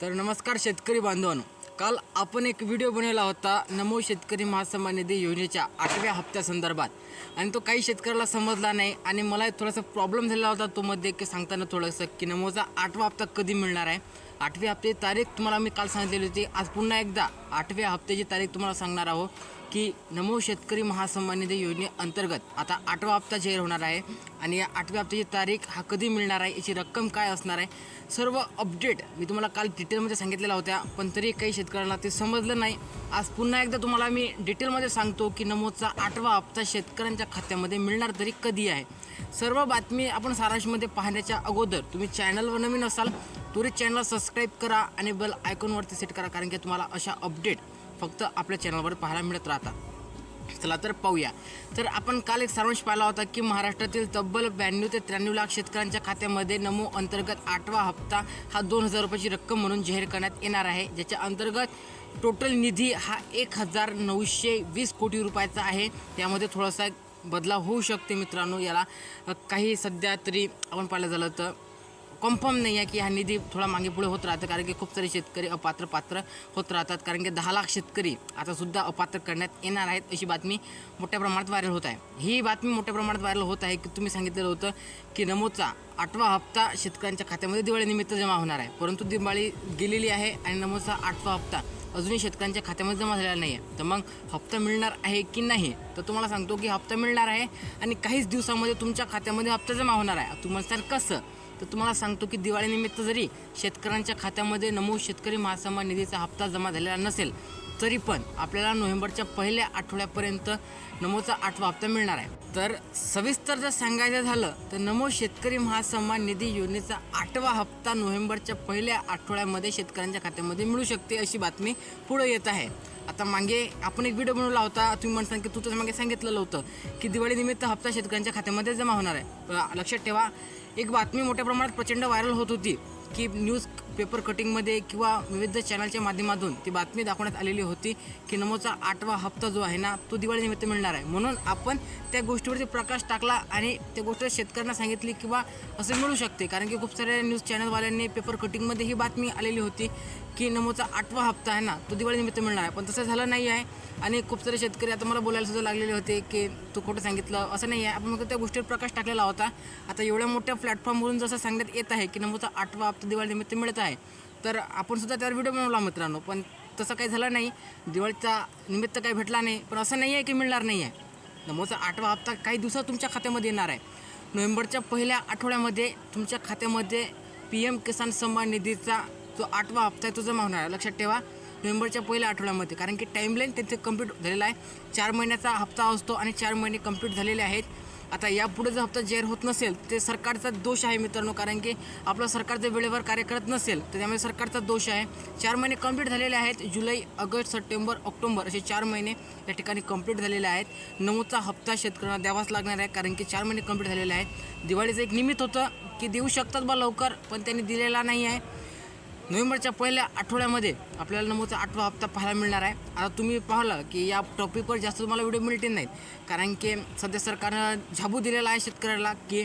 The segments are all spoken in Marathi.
तर नमस्कार शेतकरी बांधवांनो. काल आपण एक व्हिडिओ बनवला होता नमो शेतकरी महासन्मान निधी योजनेच्या आठव्या हप्त्यासंदर्भात आणि तो काही शेतकऱ्याला समजला नाही आणि मला थोडासा प्रॉब्लेम झालेला होता तो मध्ये की सांगताना थोडंसं की नमोचा आठवा हप्ता कधी मिळणार आहे? आठव्या हप्त्याची तारीख तुम्हाला मी काल सांगितलेली होती. आज पुन्हा एकदा आठव्या हप्त्याची तारीख तुम्हाला सांगणार आहोत की नमो शेतकरी महासन्मान निधी योजनेअंतर्गत आता आठवा हप्ता जाहीर होणार आहे आणि या आठव्या हप्त्याची तारीख हा कधी मिळणार आहे याची रक्कम काय असणार आहे सर्व अपडेट मी तुम्हाला काल डिटेलमध्ये सांगितलेल्या होत्या पण तरी काही शेतकऱ्यांना ते समजलं नाही. आज पुन्हा एकदा तुम्हाला मी डिटेलमध्ये सांगतो की नमोचा आठवा हप्ता शेतकऱ्यांच्या खात्यामध्ये मिळणार तरी कधी आहे. सर्व बातमी आपण सारांशमध्ये पाहण्याच्या अगोदर तुम्ही चॅनलवर नवीन असाल त्वरित चॅनल सबस्क्राईब करा आणि बेल आयकॉनवरती सेट करा कारण की तुम्हाला अशा अपडेट फक्त आपल्या चॅनलवर पाहायला मिळत राहतात. चला तर पाहूया. तर आपण काल एक सारांश पाहिला होता की महाराष्ट्रातील तब्बल ब्याण्णव ते त्र्याण्णव लाख शेतकऱ्यांच्या खात्यामध्ये नमो अंतर्गत आठवा हप्ता हा दोन हजार रुपयाची रक्कम म्हणून जाहीर करण्यात येणार आहे. ज्याच्या अंतर्गत टोटल निधी हा एक हजार नऊशे वीस कोटी रुपयाचा आहे. त्यामध्ये थोडासा बदलाव होऊ शकते मित्रांनो. याला काही सध्या तरी आपण पाहिलं झालं तर कन्फर्म नाही आहे की हा निधी थोडा मागे पुढे होत राहतं कारण की खूप सारे शेतकरी अपात्र पात्र होत राहतात कारण की दहा लाख शेतकरी आतासुद्धा अपात्र करण्यात येणार आहेत अशी बातमी मोठ्या प्रमाणात व्हायरल होत आहे. ही बातमी मोठ्या प्रमाणात व्हायरल होत आहे की तुम्ही सांगितलेलं होतं की नमोचा आठवा हप्ता शेतकऱ्यांच्या खात्यामध्ये दिवाळीनिमित्त जमा होणार आहे. परंतु दिवाळी गेलेली आहे आणि नमोचा आठवा हप्ता अजूनही शेतकऱ्यांच्या खात्यामध्ये जमा झालेला नाही आहे तर मग हप्ता मिळणार आहे की नाही? तर तुम्हाला सांगतो की हप्ता मिळणार आहे आणि काहीच दिवसामध्ये तुमच्या खात्यामध्ये हप्ता जमा होणार आहे. तुम्हाला सर कसं तर तुम्हाला सांगतो की दिवाळीनिमित्त जरी शेतकऱ्यांच्या खात्यामध्ये नमो शेतकरी महासन्मान निधीचा हप्ता जमा झालेला नसेल तरी पण आपल्याला नोव्हेंबरच्या पहिल्या आठवड्यापर्यंत नमोचा आठवा हप्ता मिळणार आहे. तर सविस्तर जर सांगायचं झालं तर नमो शेतकरी महासन्मान निधी योजनेचा आठवा हप्ता नोव्हेंबरच्या पहिल्या आठवड्यामध्ये शेतकऱ्यांच्या खात्यामध्ये मिळू शकते अशी बातमी पुढे येत आहे. आता मागे आपण एक व्हिडिओ बनवला होता तुम्ही म्हणता की तू मागे सांगितलेलं होतं की दिवाळीनिमित्त हप्ता शेतकऱ्यांच्या खात्यामध्ये जमा होणार आहे. लक्षात ठेवा एक बातमी मोठ्या प्रमाणात प्रचंड व्हायरल होत होती की न्यूज पेपर कटिंगमध्ये किंवा विविध चॅनलच्या माध्यमातून ती बातमी दाखवण्यात आलेली होती की नमोचा आठवा हप्ता जो आहे ना तो दिवाळीनिमित्त मिळणार आहे. म्हणून आपण त्या गोष्टीवरती प्रकाश टाकला आणि त्या गोष्ट शेतकऱ्यांना सांगितली किंवा असं मिळू शकते. कारण की खूप साऱ्या न्यूज चॅनलवाल्यांनी पेपर कटिंगमध्ये ही बातमी आलेली होती की नमोचा आठवा हप्ता आहे ना तो दिवाळीनिमित्त मिळणार आहे. पण तसं झालं नाही आहे. आणि खूप सारे शेतकरी आता मला बोलायला सुद्धा लागलेले होते की तू खोटं सांगितलं असं नाही आहे. आपण मग त्या गोष्टीवर प्रकाश टाकलेला होता. आता एवढ्या मोठ्या प्लॅटफॉर्मवरून जसं सांगण्यात येत आहे की नमोचा आठवा हप्ता दिवाळीनिमित्त मिळत आहे तर आपण सुद्धा त्यावर व्हिडिओ बनवला मित्रांनो. पण तसं काही झालं नाही. दिवाळीचा निमित्त काही भेटला नाही. पण असं नाही आहे की मिळणार नाही आहे. नमोचा आठवा हप्ता काही दिवसात तुमच्या खात्यामध्ये येणार आहे. नोव्हेंबरच्या पहिल्या आठवड्यामध्ये तुमच्या खात्यामध्ये पी एम किसान सन्मान निधीचा जो आठवा हप्ता आहे तो जमा होणार आहे. लक्षात ठेवा नोव्हेंबरच्या पहिल्या आठवड्यामध्ये. कारण की टाईमलाईन तिथे कंप्लीट झालेला आहे. चार महिन्याचा हप्ता असतो आणि चार महिने कंप्लीट झालेले आहेत. आता यापुढे जर हप्ता जाहीर होत नसेल ते सरकारचा दोष आहे मित्रांनो. कारण की आपलं सरकार जर वेळेवर कार्य करत नसेल तर त्यामुळे सरकारचा दोष आहे. चार महिने कंप्लीट झालेले आहेत. जुलै ऑगस्ट सप्टेंबर ऑक्टोबर असे चार महिने या ठिकाणी कंप्लीट झालेले आहेत. नऊचा हप्ता शेतकऱ्यांना द्यावाच लागणार आहे कारण की चार महिने कंप्लीट झालेले आहेत. दिवाळीचं एक निमित्त होतं की देऊ शकतात बा लवकर पण त्यांनी दिलेला नाही आहे. नोव्हेंबरच्या पहिल्या आठवड्यामध्ये आपल्याला नमोचा आठवा हप्ता पाहायला मिळणार आहे. आता तुम्ही पाहिलं की या टॉपिकवर जास्त तुम्हाला व्हिडिओ मिळतील नाहीत. कारण की सध्या सरकारनं झाबू दिलेला आहे शेतकऱ्याला की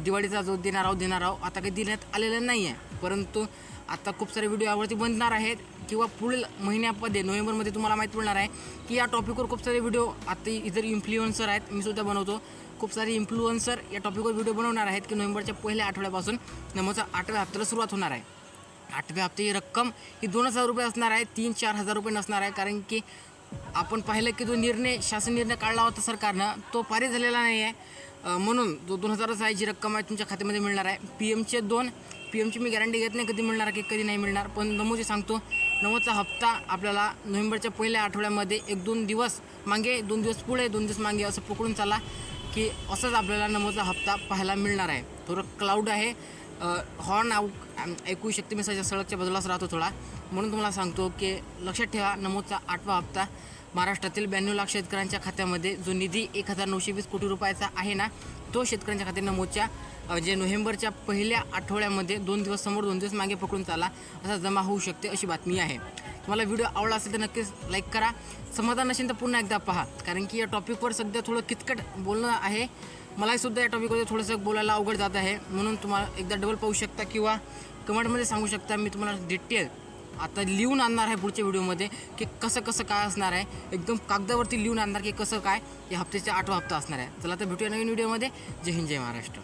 दिवाळीचा जो देणार आहो देणार आहो आता काही देण्यात आलेलं नाही आहे परंतु आता खूप सारे व्हिडिओ यावरती बनणार आहेत किंवा पुढील महिन्यामध्ये नोव्हेंबरमध्ये तुम्हाला माहीत पडणार आहे की या टॉपिकवर खूप सारे व्हिडिओ आता इतर इन्फ्लुएन्सर आहेत मी सुद्धा बनवतो. खूप सारे इन्फ्लुएन्सर या टॉपिकवर व्हिडिओ बनवणार आहेत की नोव्हेंबरच्या पहिल्या आठवड्यापासून नमोचा आठव्या हप्त्याला सुरुवात होणार आहे. आठव्या हप्त्याची रक्कम ही दोन हजार रुपये असणार आहे तीन चार हजार रुपये नसणार आहे. कारण की आपण पाहिलं की जो निर्णय शासन निर्णय काढला होता सरकारनं तो पारित झालेला नाही आहे. म्हणून जो दोन हजारच आहे जी रक्कम आहे तुमच्या खात्यामध्ये मिळणार आहे. पी एमचे दोन पी एमची मी गॅरंटी घेत नाही कधी मिळणार की कधी नाही मिळणार. पण नमोचे सांगतो नमोचा हप्ता आपल्याला नोव्हेंबरच्या पहिल्या आठवड्यामध्ये एक दोन दिवस मागे दोन दिवस पुढे दोन दिवस मागे असं पकडून चाला की असंच आपल्याला नमोचा हप्ता पाहायला मिळणार आहे. थोडं क्लाऊड आहे. हॉर्न आऊ ऐकू शकते मी सध्या सडकच्या बाजूलाच राहतो थोडा. म्हणून तुम्हाला सांगतो की लक्षात ठेवा नमोदचा आठवा हप्ता महाराष्ट्रातील ब्याण्णव लाख शेतकऱ्यांच्या खात्यामध्ये जो निधी एक हजार नऊशे वीस कोटी रुपयाचा आहे ना तो शेतकऱ्यांच्या खात्यात नमोदच्या जे नोव्हेंबरच्या पहिल्या आठवड्यामध्ये दोन दिवस समोर दोन दिवस मागे पकडून चाला असा जमा होऊ शकते अशी बातमी आहे. तुम्हाला व्हिडिओ आवडला असेल तर नक्कीच लाईक करा. समाधान नसेल तर पुन्हा एकदा पहा कारण की या टॉपिकवर सध्या थोडं किचकट बोलणं आहे. मलाही सुद्धा या टॉपिकमध्ये थोडंसं बोलायला अवघड जात आहे. म्हणून तुम्हाला एकदा डबल पाहू शकता किंवा कमेंटमध्ये सांगू शकता मी तुम्हाला डिटेल आता लिहून आणणार आहे पुढच्या व्हिडिओमध्ये की कसं कसं काय असणार आहे. एकदम कागदावरती लिहून आणणार की कसं काय या हप्त्याचा आठवा हप्ता असणार आहे. चला तर भेटूया नवीन व्हिडिओमध्ये. जय हिंद जय महाराष्ट्र.